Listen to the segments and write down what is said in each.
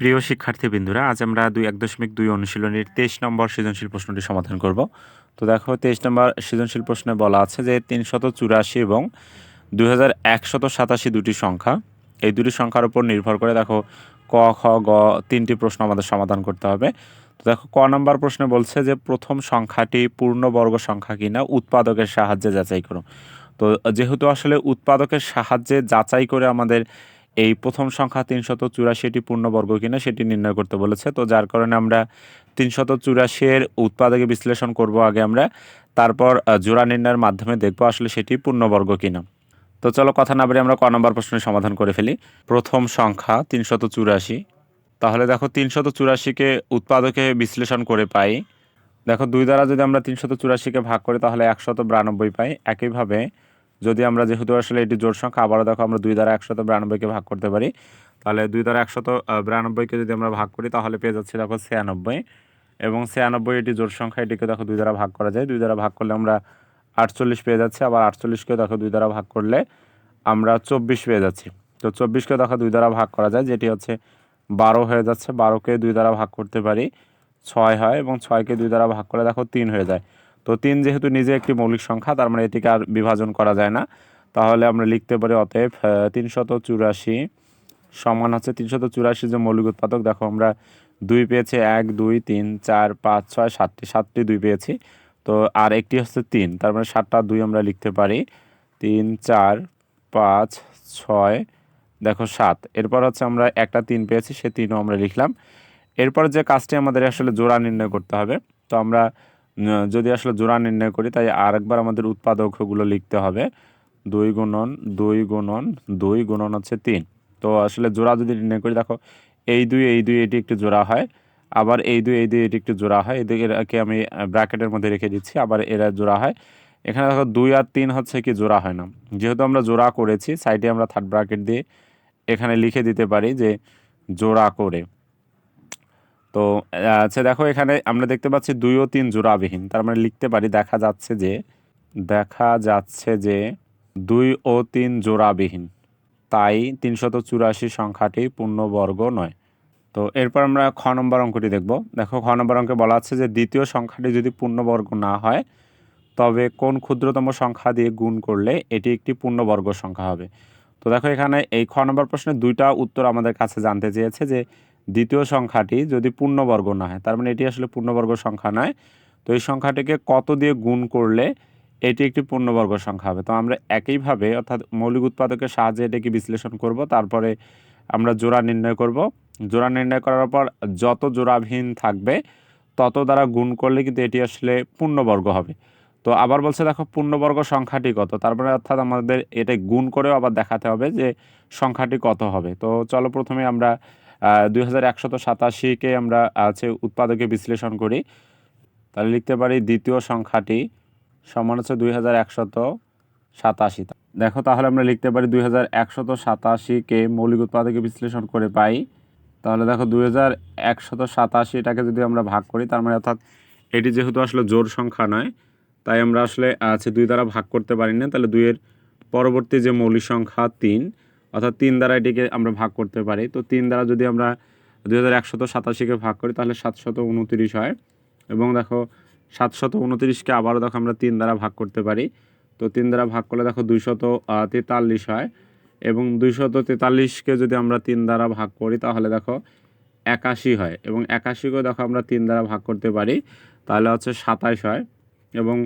প্রিয় শিক্ষার্থী বিন্দুরা আজ আমরা দুই এক দশমিক দুই অনুশীলনের তেইশ নম্বর সৃজনশীল প্রশ্নটি সমাধান করব। তো দেখো, তেইশ নম্বর সৃজনশীল প্রশ্নে বলা আছে যে তিনশত চুরাশি এবং দুই হাজার একশত সাতাশি দুটি সংখ্যা। এই দুটি সংখ্যার উপর নির্ভর করে দেখো, ক, খ, গ তিনটি প্রশ্ন আমাদের সমাধান করতে হবে। তো দেখো, ক নম্বর প্রশ্নে বলছে যে প্রথম সংখ্যাটি পূর্ণবর্গ সংখ্যা কিনা, উৎপাদকের সাহায্যে যাচাই করো। তো যেহেতু আসলে উৎপাদকের সাহায্যে যাচাই করে আমাদের এই প্রথম সংখ্যা তিনশত চুরাশিটি পূর্ণবর্গ কিনা সেটি নির্ণয় করতে বলেছে। তো যার কারণে আমরা তিনশত চুরাশির উৎপাদকে বিশ্লেষণ করব আগে আমরা, তারপর জোড়া নির্ণয়ের মাধ্যমে দেখব আসলে সেটি পূর্ণবর্গ কিনা। তো চলো কথা না বলে আমরা ক নম্বর প্রশ্নের সমাধান করে ফেলি। প্রথম সংখ্যা তিনশত চুরাশি। তাহলে দেখো তিনশত চুরাশিকে উৎপাদকে বিশ্লেষণ করে পাই। দেখো দুই দ্বারা যদি আমরা তিনশত চুরাশিকে ভাগ করি তাহলে একশত বিরানব্বই পাই। একইভাবে যদি আমরা যেহেতু আসলে এটি জোড় সংখ্যা, আবারও দেখো আমরা দুই দ্বারা একশত বিরানব্বইকে ভাগ করতে পারি। তাহলে দুই দ্বারা একশত বিরানব্বইকে যদি আমরা ভাগ করি, তাহলে পেয়ে যাচ্ছি দেখো ছিয়ানব্বই। এবং ছিয়ানব্বই এটি জোড় সংখ্যা, এটিকে দেখো দুই দ্বারা ভাগ করা যায়। দুই দ্বারা ভাগ করলে আমরা আটচল্লিশ পেয়ে যাচ্ছি, আবার আটচল্লিশকে দেখো দুই দ্বারা ভাগ করলে আমরা চব্বিশ পেয়ে যাচ্ছি। তো চব্বিশকে দেখো দুই দ্বারা ভাগ করা যায়, যেটি হচ্ছে বারো হয়ে যাচ্ছে। বারোকে দুই দ্বারা ভাগ করতে পারি, ছয় হয় এবং ছয়কে দুই দ্বারা ভাগ করে দেখো তিন হয়ে যায়। তো তিন যেহেতু নিজে একটি মৌলিক সংখ্যা, তার মানে এটিকে আর বিভাজন করা যায় না। তাহলে আমরা লিখতে পারি অতএব তিনশত চুরাশি সমান হচ্ছে তিনশত চুরাশি যে মৌলিক উৎপাদক। দেখো, আমরা দুই পেয়েছি এক, দুই, তিন, চার, পাঁচ, ছয়, সাতটি সাতটি দুই পেয়েছি। তো আর একটি হচ্ছে তিন, তার মানে সাতটা দুই আমরা লিখতে পারি। তিন, চার, পাঁচ, ছয়, দেখো, সাত। এরপর হচ্ছে আমরা একটা তিন পেয়েছি, সে তিনও আমরা লিখলাম। এরপর যে কাজটি আমাদের আসলে জোড়া নির্ণয় করতে হবে, তো আমরা যদি আসলে জোড়া নির্ণয় করি, তাই আরেকবার আমাদের উৎপাদকগুলো লিখতে হবে। দুই গুণন দুই গুণন দুই গুণন হচ্ছে তিন। তো আসলে জোড়া যদি নির্ণয় করি, দেখো, এই দুই এই দুই, এটি একটু জোড়া হয়। আবার এই দুই এই দুই, এটি একটু জোড়া হয়। এদিকে আমি ব্র্যাকেটের মধ্যে রেখে দিচ্ছি, আবার এরা জোড়া হয়। এখানে দেখো, দুই আর তিন হচ্ছে কি জোড়া হয় না। যেহেতু আমরা জোড়া করেছি সাইডে আমরা থার্ড ব্র্যাকেট দিয়ে এখানে লিখে দিতে পারি যে জোড়া করে। তো আচ্ছা দেখো এখানে আমরা দেখতে পাচ্ছি দুই ও তিন জোড়াবিহীন। তার মানে লিখতে পারি দেখা যাচ্ছে যে, দেখা যাচ্ছে যে দুই ও তিন জোড়াবিহীন। তাই তিনশত চুরাশি সংখ্যাটি পূর্ণবর্গ নয়। তো এরপর আমরা খ নম্বর অঙ্কটি দেখব। দেখো খ নম্বর অঙ্কে বলা আছে যে দ্বিতীয় সংখ্যাটি যদি পূর্ণবর্গ না হয়, তবে কোন ক্ষুদ্রতম সংখ্যা দিয়ে গুণ করলে এটি একটি পূর্ণবর্গ সংখ্যা হবে? তো দেখো এখানে এই খ নম্বর প্রশ্নে দুইটা উত্তর আমাদের কাছে জানতে চেয়েছে যে দ্বিতীয় সংখ্যাটি যদি পূর্ণবর্গ না হয়, তার মানে এটি আসলে পূর্ণবর্গ সংখ্যা নয়, তো এই সংখ্যাটিকে কত দিয়ে গুণ করলে এটি একটি পূর্ণবর্গ সংখ্যা হবে? তো আমরা একইভাবে, অর্থাৎ মৌলিক উৎপাদকের সাহায্যে এটাকে বিশ্লেষণ করব, তারপরে আমরা জোড়া নির্ণয় করব। জোড়া নির্ণয় করার পর যত জোড়াবিহীন থাকবে, তত দ্বারা গুণ করলে কিন্তু এটি আসলে পূর্ণবর্গ হবে। তো আবার বলছে, দেখো, পূর্ণবর্গ সংখ্যাটি কত? তারপরে অর্থাৎ আমাদের এটা গুণ করেও আবার দেখাতে হবে যে সংখ্যাটি কত হবে। তো চলো প্রথমে আমরা দুই হাজার একশত সাতাশিকে আমরা আছে উৎপাদকে বিশ্লেষণ করি। তাহলে লিখতে পারি দ্বিতীয় সংখ্যাটি সমান হচ্ছে দুই হাজার একশত সাতাশি। দেখো তাহলে আমরা লিখতে পারি দুই হাজার একশত সাতাশিকে মৌলিক উৎপাদকে বিশ্লেষণ করে পাই। তাহলে দেখো দুই হাজার একশত সাতাশিটাকে যদি আমরা ভাগ করি, তার মানে অর্থাৎ এটি যেহেতু আসলে জোর সংখ্যা নয়, তাই আমরা আসলে আছে দুই দ্বারা ভাগ করতে পারি না। তাহলে দুইয়ের পরবর্তী যে মৌলিক সংখ্যা তিন অর্থাৎ তিন দ্বারা এটিকে আমরা ভাগ করতে পারি। তো তিন দ্বারা যদি আমরা দুই হাজার একশত সাতাশিকে ভাগ করি, তাহলে সাতশত উনতিরিশ হয়। এবং দেখো, সাতশত উনতিরিশকে আবারও দেখো আমরা তিন দ্বারা ভাগ করতে পারি। তো তিন দ্বারা ভাগ করলে দেখো দুইশত তেতাল্লিশ হয়। এবং দুইশত তেতাল্লিশকে যদি আমরা তিন দ্বারা ভাগ করি, তাহলে দেখো একাশি হয়। এবং একাশিকেও দেখো আমরা তিন দ্বারা ভাগ করতে পারি, তাহলে হচ্ছে সাতাশ হয়। এবং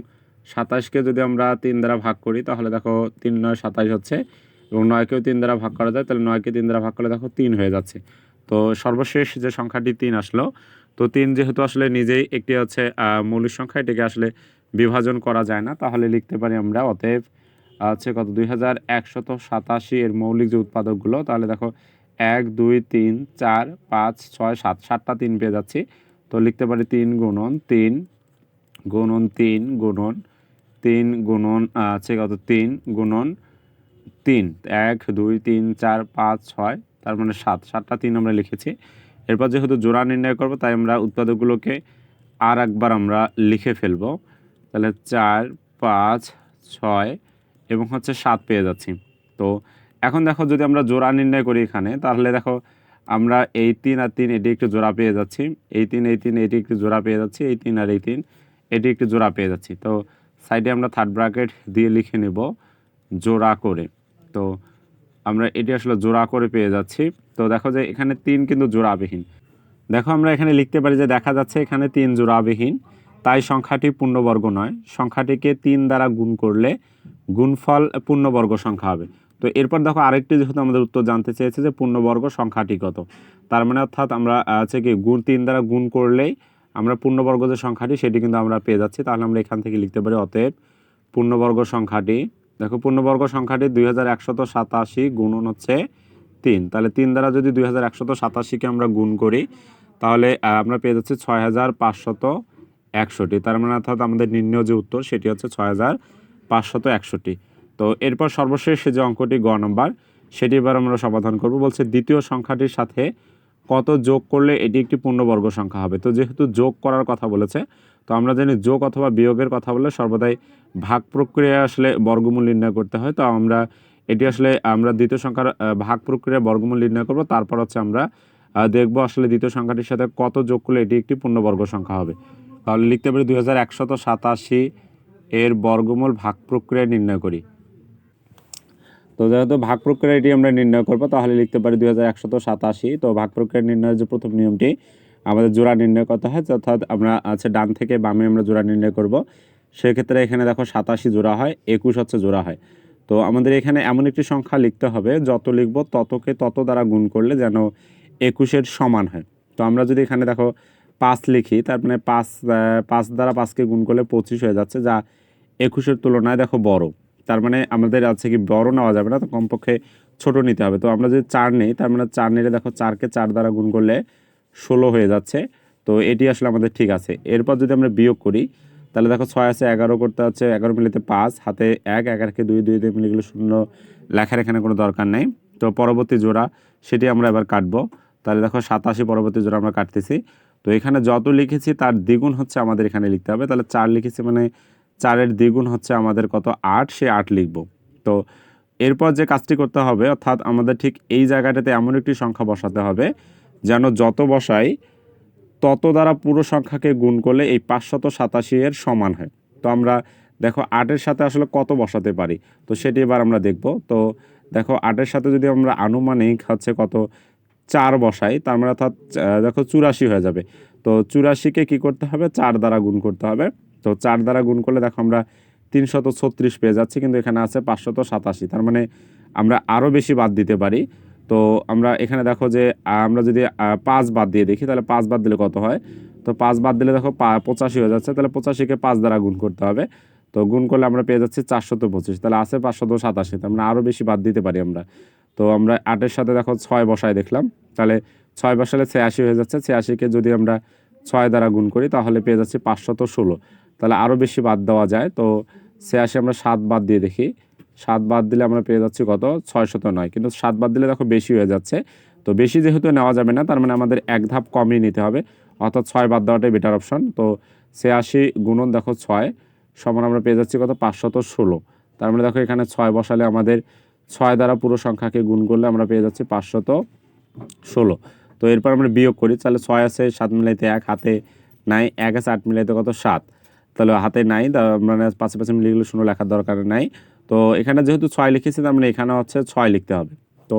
সাতাশকে যদি আমরা তিন দ্বারা ভাগ করি, তাহলে দেখো তিন নয় সাতাশ হচ্ছে এবং নয়কেও তিন দ্বারা ভাগ করা যায়, তাহলে নয়কে তিন দ্বারা ভাগ করলে দেখো তিন হয়ে যাচ্ছে। তো সর্বশেষ যে সংখ্যাটি তিন আসলো, তো তিন যেহেতু আসলে নিজেই একটি হচ্ছে মৌলিক সংখ্যা, এটিকে আসলে বিভাজন করা যায় না, তাহলে লিখতে পারি আমরা অতএব হচ্ছে কত? দুই হাজার একশত সাতাশি এর মৌলিক যে উৎপাদকগুলো, তাহলে দেখো এক, দুই, তিন, চার, পাঁচ, ছয়, সাত, সাতটা তিন পেয়ে যাচ্ছি। তো লিখতে পারি তিন গুণন তিন গুণন তিন গুণন তিন, গুণন আছে কত? তিন, গুণন তিন, এক, দুই, তিন, চার, পাঁচ, ছয়, তার মানে সাত, সাতটা তিন আমরা লিখেছি। এরপর যেহেতু জোড়া নির্ণয় করব, তাই আমরা উৎপাদকগুলোকে আর একবার আমরা লিখে ফেলব। তাহলে চার, পাঁচ, ছয় এবং হচ্ছে সাত পেয়ে যাচ্ছি। তো এখন দেখো যদি আমরা জোড়া নির্ণয় করি এখানে, তাহলে দেখো আমরা এই তিন আর তিন, এটি একটু জোড়া পেয়ে যাচ্ছি। এই তিন এই তিন, এটি একটু জোড়া পেয়ে যাচ্ছি। এই তিন আর এই তিন, এটি একটু জোড়া পেয়ে যাচ্ছি। তো সাইডে আমরা থার্ড ব্র্যাকেট দিয়ে লিখে নেব, জোড়া করে। তো আমরা এটি আসলে জোড়া করে পেয়ে যাচ্ছি। তো দেখো যে এখানে তিন কিন্তু জোড়াবিহীন। দেখো আমরা এখানে লিখতে পারি যে দেখা যাচ্ছে এখানে তিন জোড়াবিহীন। তাই সংখ্যাটি পূর্ণবর্গ নয়। সংখ্যাটিকে তিন দ্বারা গুণ করলে গুণফল পূর্ণবর্গ সংখ্যা হবে। তো এরপর দেখো আরেকটি যেহেতু আমাদের উত্তর জানতে চেয়েছে যে পূর্ণবর্গ সংখ্যাটি কত। তার মানে অর্থাৎ আমরা আছে কি গুণ তিন দ্বারা গুণ করলেই আমরা পূর্ণবর্গ যে সংখ্যাটি সেটি কিন্তু আমরা পেয়ে যাচ্ছি। তাহলে আমরা এখান থেকে লিখতে পারি অতএব পূর্ণবর্গ সংখ্যাটি দেখো, পূর্ণবর্গ সংখ্যাটি দুই হাজার একশত সাতাশি গুণন হচ্ছে তিন। তাহলে তিন দ্বারা যদি দুই হাজার একশত সাতাশিকে আমরা গুণ করি, তাহলে আমরা পেয়ে যাচ্ছি ছয় হাজার পাঁচশত একষট্টি। তার মানে অর্থাৎ আমাদের নির্ণয় যে উত্তর, সেটি হচ্ছে ছয় হাজার পাঁচশত একষট্টি। তো এরপর সর্বশেষ যে অঙ্কটি গ নম্বর, সেটি এবার আমরা সমাধান করব। বলছে, দ্বিতীয় সংখ্যাটির সাথে কত যোগ করলে এটি একটি পূর্ণবর্গ সংখ্যা হবে? তো যেহেতু যোগ করার কথা বলেছে তো আমরা জানি যোগ অথবা বিয়োগের কথা বলে সর্বদাই ভাগ প্রক্রিয়া আসলে বর্গমূল নির্ণয় করতে হয়। তো আমরা এটি আসলে আমরা দ্বিতীয় সংখ্যার ভাগ প্রক্রিয়া বর্গমূল নির্ণয় করব। তারপর হচ্ছে আমরা দেখব আসলে দ্বিতীয় সংখ্যাটির সাথে কত যোগ করলে এটি একটি পূর্ণবর্গ সংখ্যা হবে। তাহলে লিখতে পারি দুই সাতাশি এর বর্গমূল ভাগ প্রক্রিয়া নির্ণয় করি। তো যেহেতু ভাগ প্রক্রিয়া এটি আমরা নির্ণয় করব, তাহলে লিখতে পারি দুই সাতাশি। তো ভাগ প্রক্রিয়া নির্ণয়ের যে প্রথম নিয়মটি আমাদের জোড়া নির্ণয় করতে হয়? অর্থাৎ আমরা আছে ডান থেকে বামে আমরা জোড়া নির্ণয় করব। সেক্ষেত্রে এখানে দেখো সাতাশি জোড়া হয়, একুশ হচ্ছে জোড়া হয়। তো আমাদের এখানে এমন একটি সংখ্যা লিখতে হবে, যত লিখব ততকে তত দ্বারা গুণ করলে যেন একুশের সমান হয়। তো আমরা যদি এখানে দেখো পাঁচ লিখি, তার মানে পাঁচ পাঁচ দ্বারা পাঁচকে গুণ করলে পঁচিশ হয়ে যাচ্ছে, যা একুশের তুলনায় দেখো বড়। তার মানে আমাদের আছে কি বড় নেওয়া যাবে না, তো কমপক্ষে ছোট নিতে হবে। তো আমরা যদি চার নেই, তার মানে চার নিলে দেখো চারকে চার দ্বারা গুণ করলে ষোলো হয়ে যাচ্ছে। তো এটি আসলে আমাদের ঠিক আছে। এরপর যদি আমরা বিয়োগ করি, তাহলে দেখো ছয় আছে, এগারো করতে হচ্ছে, এগারো মিলিতে পাঁচ, হাতে এক এগারোকে দুই দুই দুই মিলে গেলে শূন্য লেখার এখানে কোনো দরকার নেই। তো পরবর্তী জোড়া, সেটি আমরা এবার কাটবো। তাহলে দেখো সাতাশি পরবর্তী জোড়া আমরা কাটতেছি। তো এখানে যত লিখেছি, তার দ্বিগুণ হচ্ছে আমাদের এখানে লিখতে হবে। তাহলে চার লিখেছি মানে চারের দ্বিগুণ হচ্ছে আমাদের কত? আট, সে আট লিখব। তো এরপর যে কাজটি করতে হবে, অর্থাৎ আমাদের ঠিক এই জায়গাটাতে এমন একটি সংখ্যা বসাতে হবে যেন যত বসাই, তত দ্বারা পুরো সংখ্যাকে গুণ করলে এই পাঁচশত সাতাশি এর সমান হয়। তো আমরা দেখো আটের সাথে আসলে কত বসাতে পারি? তো সেটি এবার আমরা দেখব। তো দেখো আটের সাথে যদি আমরা আনুমানিক হচ্ছে কত? চার বসাই, তার মানে অর্থাৎ দেখো চুরাশি হয়ে যাবে। তো চুরাশিকে কি করতে হবে? চার দ্বারা গুণ করতে হবে। তো চার দ্বারা গুণ করলে দেখো আমরা তিনশত ছত্রিশ পেয়ে যাচ্ছি, কিন্তু এখানে আছে পাঁচশত সাতাশি। তার মানে আমরা আরও বেশি বাদ দিতে পারি। তো আমরা এখানে দেখো যে আমরা যদি পাঁচ বাদ দিয়ে দেখি, তাহলে পাঁচ বাদ দিলে কত হয়? তো পাঁচ বাদ দিলে দেখো পঁচাশি হয়ে যাচ্ছে, তাহলে পঁচাশিকে পাঁচ দ্বারা গুণ করতে হবে। তো গুণ করলে আমরা পেয়ে যাচ্ছি চারশত পঁচিশ, তাহলে আছে পাঁচশত সাতাশি, তার মানে আরও বেশি বাদ দিতে পারি আমরা। তো আমরা আটের সাথে দেখো ছয় বসায় দেখলাম, তাহলে ছয় বসালে ছিয়াশি হয়ে যাচ্ছে, ছিয়াশিকে যদি আমরা ছয় দ্বারা গুণ করি, তাহলে পেয়ে যাচ্ছি পাঁচশত ষোলো। তাহলে আরও বেশি বাদ দেওয়া যায়, তো ছিয়াশি আমরা সাত বাদ দিয়ে দেখি। সাত বাদ দিলে আমরা পেয়ে যাচ্ছি কত? ছয় শত নয়। কিন্তু সাত বাদ দিলে দেখো বেশি হয়ে যাচ্ছে। তো বেশি যেহেতু নেওয়া যাবে না, তার মানে আমাদের এক ধাপ কমই নিতে হবে। অর্থাৎ ছয় বাদ দেওয়াটাই বেটার অপশন তো ছিয়াশি গুণন দেখো ছয়, সমান আমরা পেয়ে যাচ্ছি কত? পাঁচশত ষোলো। তার মানে দেখো এখানে ছয় বসালে আমাদের ছয় দ্বারা পুরো সংখ্যাকে গুণ করলে আমরা পেয়ে যাচ্ছি পাঁচশত ষোলো। তো এরপর আমরা বিয়োগ করি, তাহলে ছয় আছে, সাত মিলাইতে এক, হাতে নাই, এক আছে, আট মিলাইতে কত? সাত। তাহলে হাতে নাই মানে পাশে পাশে গেলে শূন্য লেখার দরকার নাই। তো এখানে যেহেতু ছয় লিখেছি, তার মানে এখানে হচ্ছে ছয় লিখতে হবে। তো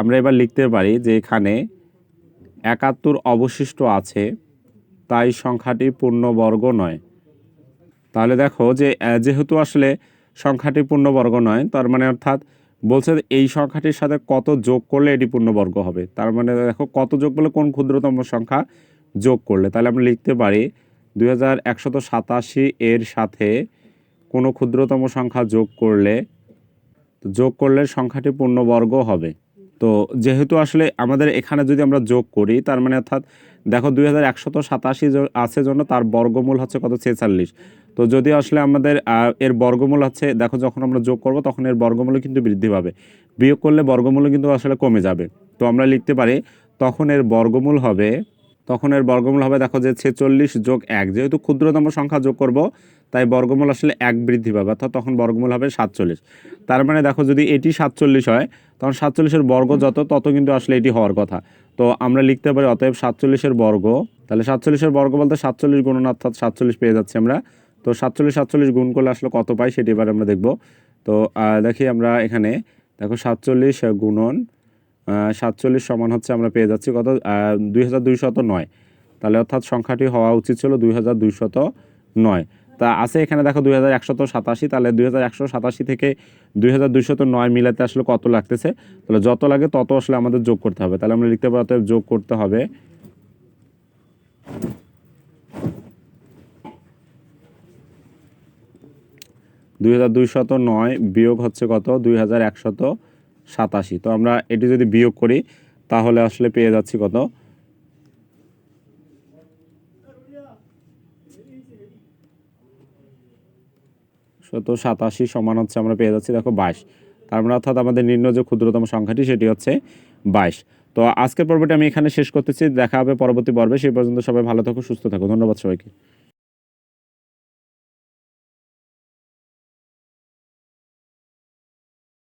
আমরা এবার লিখতে পারি যে এখানে একাত্তর অবশিষ্ট আছে, তাই সংখ্যাটি পূর্ণবর্গ নয়। তাহলে দেখো যে যেহেতু আসলে সংখ্যাটি পূর্ণবর্গ নয়, তার মানে অর্থাৎ বলছে এই সংখ্যাটির সাথে কত যোগ করলে এটি পূর্ণবর্গ হবে। তার মানে দেখো কত যোগ করলে কোন ক্ষুদ্রতম সংখ্যা যোগ করলে। তাহলে আমরা লিখতে পারি দুই এর সাথে কোনো ক্ষুদ্রতম সংখ্যা যোগ করলে যোগ করলে সংখ্যাটি পূর্ণবর্গ হবে। তো যেহেতু আসলে আমাদের এখানে যদি আমরা যোগ করি, তার মানে অর্থাৎ দেখো দুই হাজার একশত সাতাশি আছে জন্য তার বর্গমূল হচ্ছে কত? ছেচল্লিশ। তো যদি আসলে আমাদের এর বর্গমূল হচ্ছে, দেখো যখন আমরা যোগ করব তখন এর বর্গমূল কিন্তু বৃদ্ধি পাবে। বিয়োগ করলে বর্গমূল কিন্তু আসলে কমে যাবে। তো আমরা লিখতে পারি, তখন এর বর্গমূল হবে তখন এর বর্গমূল হবে দেখো যে ছেচল্লিশ যোগ এক। যেহেতু ক্ষুদ্রতম সংখ্যা যোগ করব, তাই বর্গমূল আসলে এক বৃদ্ধি পাবে, অর্থাৎ তখন বর্গমূল হবে সাতচল্লিশ। তার মানে দেখো যদি এটি সাতচল্লিশ হয়, তখন সাতচল্লিশের বর্গ যত, তত কিন্তু আসলে এটি হওয়ার কথা। তো আমরা লিখতে পারি অতএব সাতচল্লিশের বর্গ, তাহলে সাতচল্লিশের বর্গ বলতে সাতচল্লিশ গুণন অর্থাৎ সাতচল্লিশ পেয়ে যাচ্ছি আমরা। তো সাতচল্লিশ সাতচল্লিশ গুণ করলে আসলে কত পাই, সেটি এবার আমরা দেখব। তো দেখি আমরা এখানে, দেখো সাতচল্লিশ গুণন সাতচল্লিশ সমান হচ্ছে আমরা পেয়ে যাচ্ছি কত? দুই হাজার দুইশত নয়। তাহলে অর্থাৎ সংখ্যাটি হওয়া উচিত ছিল দুই হাজার দুইশত নয়। তা আছে এখানে দেখো দুই হাজার একশত সাতাশি, তাহলে দুই হাজার একশো সাতাশি থেকে দুই হাজার দুইশত নয় মিলাতে আসলে কত লাগতেছে? তাহলে যত লাগে তত আসলে আমাদের যোগ করতে হবে। তাহলে আমরা লিখতে পারি অতএব যোগ করতে হবে। দুই হাজার দুইশত নয় বিয়োগ হচ্ছে কত? দুই হাজার একশত সাতাশি। তো আমরা এটি যদি বিয়োগ করি, তাহলে আসলে পেয়ে যাচ্ছি কত? শত সাতাশি সমান হচ্ছে আমরা পেয়ে যাচ্ছি, দেখো বাইশ। তার মানে অর্থাৎ আমাদের নিম্ন যে ক্ষুদ্রতম সংখ্যাটি, সেটি হচ্ছে বাইশ। তো আজকের পর্বটি আমি এখানে শেষ করতেছি, দেখা হবে পরবর্তী পর্বে, সেই পর্যন্ত সবাই ভালো থাকো, সুস্থ থাকো, ধন্যবাদ সবাইকে।